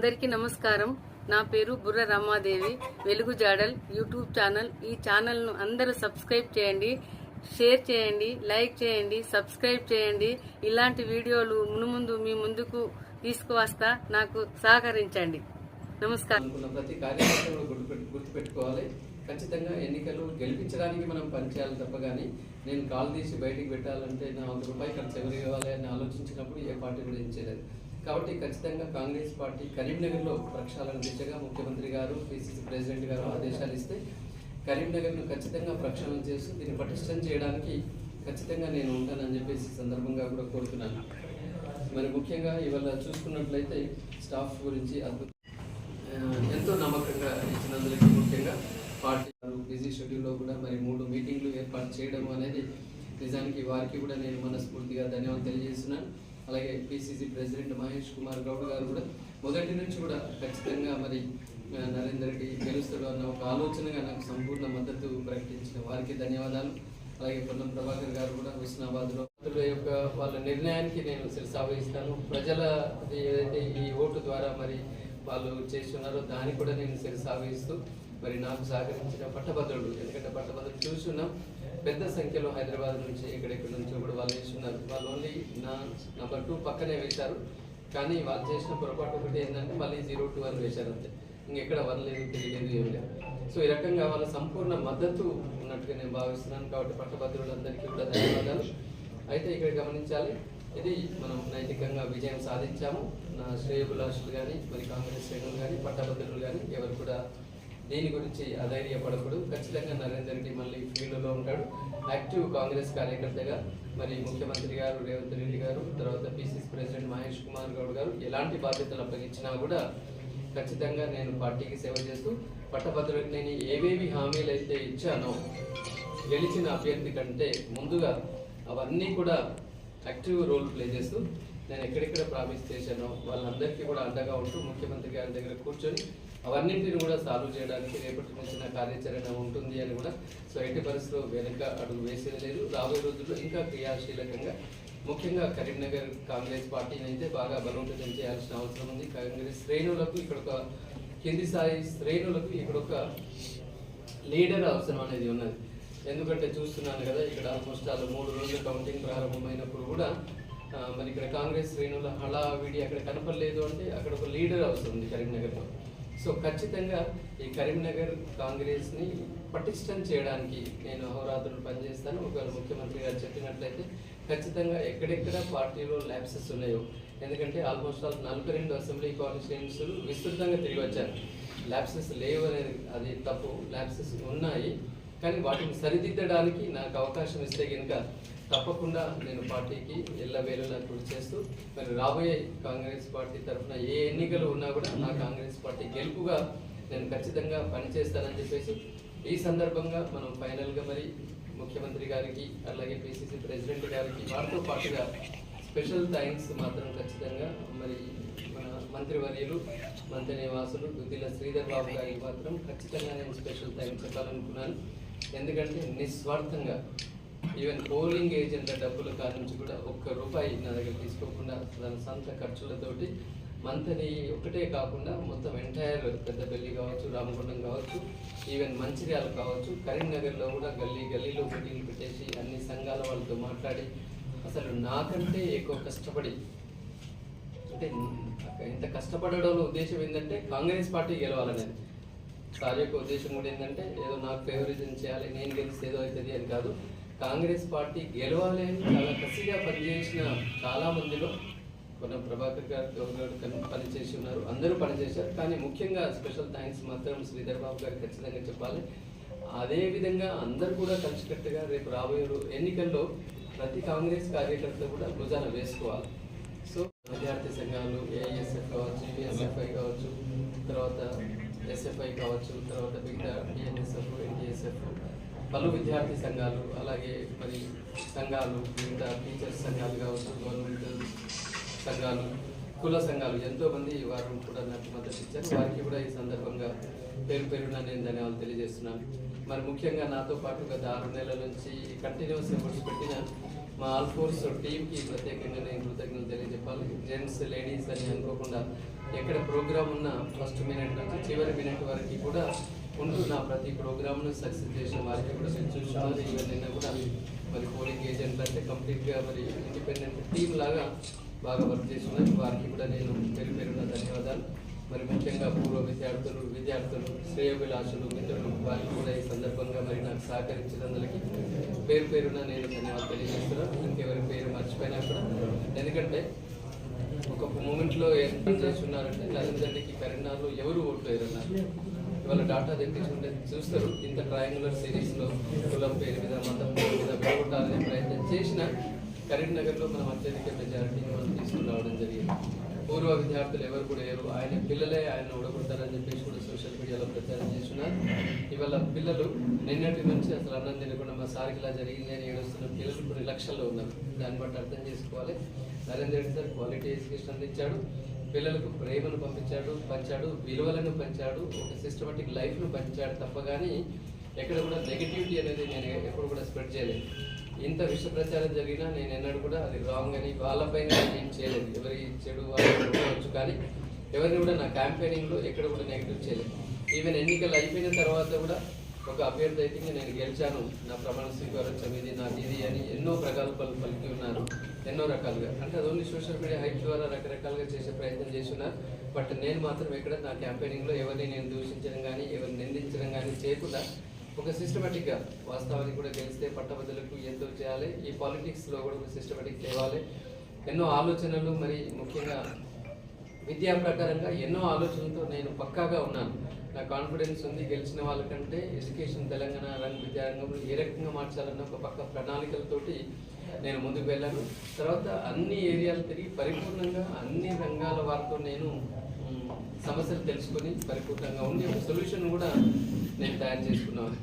అందరికీ నమస్కారం. నా పేరు బుర్ర రమాదేవి. వెలుగు జాడల్ యూట్యూబ్ ఛానల్. ఈ ఛానల్ను అందరూ సబ్స్క్రైబ్ చేయండి షేర్ చేయండి లైక్ చేయండి సబ్స్క్రైబ్ చేయండి. ఇలాంటి వీడియోలు మునుముందు మీ ముందుకు తీసుకువస్తా నాకు సహకరించండి. నమస్కారం. ప్రతి కార్యకర్తను గుర్తుపెట్టుకోవాలి. ఖచ్చితంగా ఎన్నికలు గెలిపించడానికి మనం పనిచేయాలి తప్ప కానీ నేను కాల్ తీసి బయటికి పెట్టాలంటే నా ఒక రూపాయి ఖర్చు ఎవరు ఇవ్వాలి అని ఆలోచించినప్పుడు ఏ పార్టీ కూడా ఏం చేయలేదు. కాబట్టి ఖచ్చితంగా కాంగ్రెస్ పార్టీ కరీంనగర్లో ప్రక్షాళన దిశగా ముఖ్యమంత్రి గారు పిసిసి ప్రెసిడెంట్ గారు ఆదేశాలు ఇస్తే కరీంనగర్ను ఖచ్చితంగా ప్రక్షాళన చేస్తూ దీన్ని పటిష్టం చేయడానికి ఖచ్చితంగా నేను ఉంటానని చెప్పేసి సందర్భంగా కూడా కోరుతున్నాను. మరి ముఖ్యంగా ఇవాళ చూసుకున్నట్లయితే స్టాఫ్ గురించి అద్భుతం ఎంతో నమ్మకంగా ఇచ్చినందుకు ముఖ్యంగా పార్టీ బిజీ షెడ్యూల్లో కూడా మరి మూడు మీటింగ్లు ఏర్పాటు చేయడం అనేది నిజానికి వారికి కూడా నేను మనస్ఫూర్తిగా ధన్యవాదాలు తెలియజేస్తున్నాను. అలాగే పిసిసి ప్రెసిడెంట్ మహేష్ కుమార్ గౌడ్ గారు కూడా మొదటి నుంచి కూడా ఖచ్చితంగా మరి నరేందర్ రెడ్డి గెలుస్తాడు అన్న ఒక ఆలోచనగా నాకు సంపూర్ణ మద్దతు ప్రకటించిన వారికి ధన్యవాదాలు. అలాగే పొన్నం ప్రభాకర్ గారు కూడా హుస్నాబాద్లో యొక్క వాళ్ళ నిర్ణయానికి నేను శిరసావహిస్తాను ప్రజల ఏదైతే ఈ ఓటు ద్వారా మరి వాళ్ళు చేస్తున్నారో దాన్ని కూడా నేను శిరసావహిస్తూ మరి నాకు సహకరించిన పట్టభద్రుడు ఎందుకంటే పట్టభద్రుడు చూస్తున్నాం. పెద్ద సంఖ్యలో హైదరాబాద్ నుంచి ఎక్కడెక్కడి నుంచి కూడా వాళ్ళు వేస్తున్నారు వాళ్ళు ఓన్లీ నా నంబర్ టూ పక్కనే వేశారు. కానీ వాళ్ళు చేసిన పొరపాటు ఒకటి ఏంటంటే మళ్ళీ జీరో టూ అని వేశారు అంతే. ఇంకెక్కడ వన్ లేదు తెలియలేదు ఏం లేదు. సో ఈ రకంగా వాళ్ళ సంపూర్ణ మద్దతు ఉన్నట్టుగా నేను భావిస్తున్నాను. కాబట్టి పట్టభద్రులందరికీ కూడా ధన్యవాదాలు. అయితే ఇక్కడ గమనించాలి ఇది మనం నైతికంగా విజయం సాధించాము. నా శ్రేయభిలాషులు కానీ మరి కాంగ్రెస్ శ్రేణులు కానీ పట్టభద్రులు కానీ ఎవరు కూడా దీని గురించి అధైర్యపడకూడదు. ఖచ్చితంగా నరేందర్ రెడ్డి మళ్ళీ ఫీల్డ్లో ఉంటాడు. యాక్టివ్ కాంగ్రెస్ కార్యకర్తగా మరి ముఖ్యమంత్రి గారు రేవంత్ రెడ్డి గారు తర్వాత పిసిసి ప్రెసిడెంట్ మహేష్ కుమార్ గౌడ్ గారు ఎలాంటి బాధ్యతలు అప్పగించినా కూడా ఖచ్చితంగా నేను పార్టీకి సేవ చేస్తూ పట్టభద్రులకు నేను ఏవేవి హామీలు అయితే ఇచ్చానో గెలిచిన అభ్యర్థి కంటే ముందుగా అవన్నీ కూడా యాక్టివ్ రోల్ ప్లే చేస్తూ నేను ఎక్కడెక్కడ ప్రామిస్ చేశానో వాళ్ళందరికీ కూడా అండగా ఉంటూ ముఖ్యమంత్రి గారి దగ్గర కూర్చొని అవన్నింటిని కూడా సాల్వ్ చేయడానికి రేపటి నుంచి కార్యాచరణ ఉంటుంది అని కూడా సో ఎట్టి పరిస్థితుల్లో వెనుక అడుగు వేసేది లేదు. రాబోయే రోజుల్లో ఇంకా క్రియాశీలకంగా ముఖ్యంగా కరీంనగర్ కాంగ్రెస్ పార్టీని అయితే బాగా బలోపేతం చేయాల్సిన అవసరం ఉంది. కాంగ్రెస్ శ్రేణులకు ఇక్కడ ఒక కింది స్థాయి శ్రేణులకు ఇక్కడ ఒక లీడర్ అవసరం అనేది ఉన్నది. ఎందుకంటే చూస్తున్నాను కదా ఇక్కడ ఆల్మోస్ట్ ఆల్ మూడు రోజుల కౌంటింగ్ ప్రారంభమైనప్పుడు కూడా మరి ఇక్కడ కాంగ్రెస్ శ్రేణుల హడావిడి అక్కడ కనపడలేదు అంటే అక్కడ ఒక లీడర్ అవసరం ఉంది కరీంనగర్లో. సో ఖచ్చితంగా ఈ కరీంనగర్ కాంగ్రెస్ని పటిష్టం చేయడానికి నేను అహోరాత్రులు పనిచేస్తాను. ఒకవేళ ముఖ్యమంత్రి గారు చెప్పినట్లయితే ఖచ్చితంగా ఎక్కడెక్కడ పార్టీలో ల్యాబ్సెస్ ఉన్నాయో ఎందుకంటే ఆల్మోస్ట్ ఆల్ నలభై రెండు అసెంబ్లీ కాన్స్టిట్యూన్సీలు విస్తృతంగా తిరిగి వచ్చారు. ల్యాబ్సెస్ లేవు అనేది అది తప్పు. ల్యాబ్సెస్ ఉన్నాయి. కానీ వాటిని సరిదిద్దడానికి నాకు అవకాశం ఇస్తే కనుక తప్పకుండా నేను పార్టీకి ఎల్లవేళలా కృషి చేస్తూ మరి రాబోయే కాంగ్రెస్ పార్టీ తరఫున ఏ ఎన్నికలు ఉన్నా కూడా నా కాంగ్రెస్ పార్టీ గెలుపుగా నేను ఖచ్చితంగా పనిచేస్తానని చెప్పేసి ఈ సందర్భంగా మనం ఫైనల్గా మరి ముఖ్యమంత్రి గారికి అలాగే పిసిసి ప్రెసిడెంట్ గారికి వారితో పాటుగా స్పెషల్ థ్యాంక్స్ మాత్రం ఖచ్చితంగా మరి మన మంత్రివర్యులు మంత్రి నివాసులు దుద్దిల శ్రీధర్ బాబు గారికి మాత్రం ఖచ్చితంగా నేను స్పెషల్ థ్యాంక్స్ చెప్పాలనుకున్నాను. ఎందుకంటే నిస్వార్థంగా ఈవెన్ పోలింగ్ ఏజెంట్ల డబ్బుల కాడ నుంచి కూడా ఒక్క రూపాయి నా దగ్గర తీసుకోకుండా తన సొంత ఖర్చులతోటి మంత్ని ఒకటే కాకుండా మొత్తం ఎంటైర్ పెద్దపల్లి కావచ్చు రామగుండం కావచ్చు ఈవెన్ మంచిర్యాల కావచ్చు కరీంనగర్లో కూడా గల్లీ గల్లీలో మీటింగ్లు పెట్టేసి అన్ని సంఘాల వాళ్ళతో మాట్లాడి అసలు నాకంటే ఎక్కువ కష్టపడి అంటే ఇంత కష్టపడడంలో ఉద్దేశం ఏంటంటే కాంగ్రెస్ పార్టీ గెలవాలనేది. సార్ యొక్క ఉద్దేశం కూడా ఏంటంటే ఏదో నాకు ఫేవరిజం చేయాలి నేను గెలిస్తే ఏదో అవుతుంది అని కాదు. కాంగ్రెస్ పార్టీ గెలవాలి అని చాలా కసిగా పనిచేసిన చాలా మందిలో కొన్న ప్రభాకర్ గారు గౌరవ్ గారు పనిచేసి ఉన్నారు. అందరూ పనిచేశారు. కానీ ముఖ్యంగా స్పెషల్ థ్యాంక్స్ మాత్రం శ్రీధర్ బాబు గారికి ఖచ్చితంగా చెప్పాలి. అదే విధంగా అందరూ కూడా కలిసికట్టుగా రేపు రాబోయే ఎన్నికల్లో ప్రతి కాంగ్రెస్ కార్యకర్త కూడా భుజాన వేసుకోవాలి. సో విద్యార్థి సంఘాలు ఏఎస్ఎఫ్ కావచ్చు యుఎస్ఎఫ్ఐ కావచ్చు తర్వాత ఎస్ఎఫ్ఐ కావచ్చు తర్వాత మిగతా బిఎన్ఎస్ఎఫ్ ఎన్జిఎస్ఎఫ్ పలు విద్యార్థి సంఘాలు అలాగే మరి సంఘాలు మిగతా టీచర్స్ సంఘాలు కావచ్చు గవర్నమెంట్ సంఘాలు కుల సంఘాలు ఎంతో మంది వారు కూడా నాకు మద్దతు ఇచ్చారు. వారికి కూడా ఈ సందర్భంగా పేరు పేరున నేను ధన్యవాదాలు తెలియజేస్తున్నాను. మరి ముఖ్యంగా నాతో పాటు గత ఆరు నెలల నుంచి కంటిన్యూస్ ఎఫర్ట్స్ పెట్టిన మా ఆల్ ఫోర్స్ టీంకి ప్రత్యేకంగా నేను కృతజ్ఞతలు తెలియజెప్పాలి. జెంట్స్ లేడీస్ అని అనుకోకుండా ఎక్కడ ప్రోగ్రామ్ ఉన్న ఫస్ట్ మినిట్ నుంచి చివరి మినిట్ వరకు కూడా ఉంటూ నా ప్రతి ప్రోగ్రామ్ను సక్సెస్ చేసిన వారికి కూడా నేను చూస్తున్నాను. ఈవెన్ నిన్న కూడా మరి పోలింగ్ ఏజెంట్లు అంటే కంప్లీట్గా మరి ఇండిపెండెంట్ టీమ్ లాగా బాగా వర్క్ చేస్తున్నారు వారికి కూడా నేను పేరు పేరున్న ధన్యవాదాలు. మరి ముఖ్యంగా పూర్వ విద్యార్థులు విద్యార్థులు శ్రేయోభిలాషులు మిత్రులు వారికి కూడా ఈ సందర్భంగా మరి నాకు సహకరించినందులకి పేరు పేరున నేను ధన్యవాదాలు తెలియజేస్తున్నాను. ఇంకెవరి పేరు మర్చిపోయినా కూడా. ఎందుకంటే ఒక మూమెంట్లో ఏర్పాటు చేస్తున్నారంటే నరేంద్రకి కరీంనగర్లో ఎవరు ఓట్లు వేయరన్నారు ఇవాళ డాటా తెప్పించుకుంటే చూస్తారు ఇంత ట్రయాంగులర్ సిరీస్లో కులం పేరు మీద మతం పేరు మీద విడగొట్టాలనే ప్రయత్నం చేసిన కరీంనగర్లో మనం అత్యధిక మెజారిటీని మనం తీసుకురావడం జరిగింది. పూర్వ విద్యార్థులు ఎవరు కూడా లేరు ఆయన పిల్లలే ఆయన ఓడగొడతారని చెప్పేసి కూడా సోషల్ మీడియాలో ప్రచారం చేస్తున్నారు. ఇవాళ పిల్లలు నిన్నటి నుంచి అసలు అన్నం తినకుండా మా సార్కి ఇలా జరిగింది అని ఏడుస్తున్న పిల్లలు కొన్ని లక్షల్లో ఉన్నారు. దాన్ని బట్టి అర్థం చేసుకోవాలి. Narendra Reddy sir quality education అందించాడు. పిల్లలకు ప్రేమను పంపించాడు పంచాడు విలువలను పంచాడు ఒక సిస్టమేటిక్ లైఫ్ను పంచాడు తప్ప కానీ ఎక్కడ కూడా నెగిటివిటీ అనేది నేను ఎప్పుడు కూడా స్ప్రెడ్ చేయలేదు. ఇంత విష ప్రచారం జరిగినా నేను ఎన్నడూ కూడా అది రాంగ్ అని వాళ్ళపైన ఏం చేయలేదు. ఎవరి చెడు వాళ్ళు కానీ ఎవరిని కూడా నా క్యాంపెయినింగ్లో ఎక్కడ కూడా నెగిటివ్ చేయలేదు. ఈవెన్ ఎన్నికలు అయిపోయిన తర్వాత కూడా ఒక అభ్యర్థి అయితే నేను గెలిచాను. నా ప్రమాణ స్వీకారం ఇది నాకు ఇది అని ఎన్నో ప్రకల్పాలు పలికి ఉన్నారు. ఎన్నో రకాలుగా. అంటే అది ఓన్లీ సోషల్ మీడియా హైప్ ద్వారా రకరకాలుగా చేసే ప్రయత్నం చేస్తున్నారు బట్ నేను మాత్రం ఎక్కడ నా క్యాంపెయినింగ్లో ఎవరిని నేను దూషించడం కానీ ఎవరిని నిందించడం కానీ చేయకుండా ఒక సిస్టమేటిక్గా వాస్తవానికి కూడా గెలిస్తే పట్టభద్రులకు ఎంతో చేయాలి. ఈ పాలిటిక్స్లో కూడా సిస్టమేటిక్ తేవాలి. ఎన్నో ఆలోచనలు మరి ముఖ్యంగా విద్యా ప్రకారంగా ఎన్నో ఆలోచనలతో నేను పక్కాగా ఉన్నాను. నా కాన్ఫిడెన్స్ ఉంది. గెలిచిన వాళ్ళకంటే ఎడ్యుకేషన్ తెలంగాణ రంగ విద్యారంగంలో ఏ రకంగా మార్చాలన్న ఒక పక్క ప్రణాళికలతోటి నేను ముందుకు వెళ్ళాను. తర్వాత అన్ని ఏరియాలు తిరిగి పరిపూర్ణంగా అన్ని రంగాల వారితో నేను సమస్యలు తెలుసుకొని పరిపూర్ణంగా ఉండి ఒక సొల్యూషన్ కూడా నేను తయారు చేసుకున్నాను.